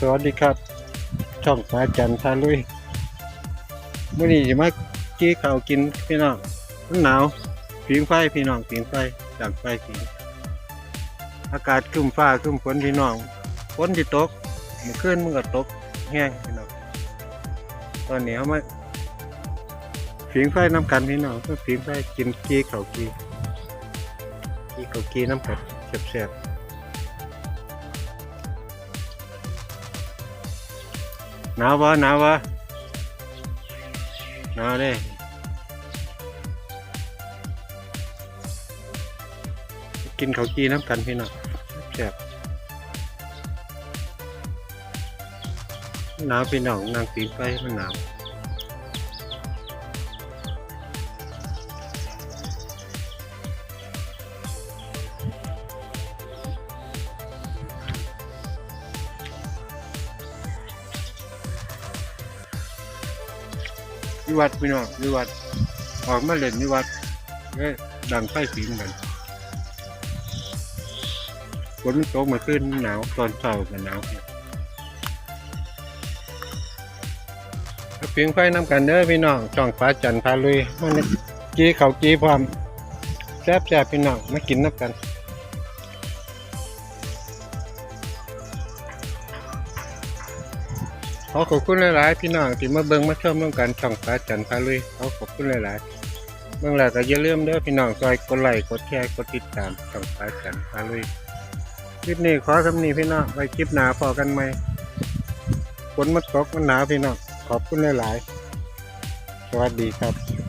สวัสดีครับ ช่องสาจันทร์พาลุยเมื่อนี้จะมากี้ข้าวกินพี่น้องมันหนาวผิงไฟพี่น้องผิงไฟดังไฟผิงอากาศครึ้มฟ้าครึ้มฝนพี่น้องฝนที่ตกเมื่อคืนมันก็ตกแห้งพี่น้องตอนนี้เขามาผิงไฟน้ำกันพี่น้องก็ผิงไฟกินกี้ข้าวกี้กี้ข้าวกี้น้ำกัดแซ่บๆ หนาววะหนาววะหนาวเลยกินข้าวจีน้ำกันพี่น้องแซ่บหนาวพี่น้องนั่งตีนไปมันหนาว วิวัดพี่น้องวิวัด ออกมาเล่นวิวัดเอ้ยดังไฟสีเหมือนกันฝนตกมาขึ้นหนาวตอนเช้ากันหนาวพี่เพียงไฟน้ำกันเด้อพี่น้องช่องฟ้าจันทร์พาลุยมันกี้เขากี้พร้อมแซ่บแซ่บพี่น้องมากินน้ำกัน อขอบคุณหลายๆพี่น้องที่มาเบิ้งมาชมร่วมกันช่องฟ้าจันทร์พาลุยขอขอบคุณหลายๆเบื้องหลังก็อย่าลืมเด้อพี่น้องซอยกดไลค์กดแชร์กดติดตามช่องฟ้าจันทร์พาลุยคลิปนี้ขอคำนี้พี่น้องไว้คลิปหนาพอกันไหมฝนมันตกมันหนาวพี่น้องขอบคุณหลายๆสวัสดีครับ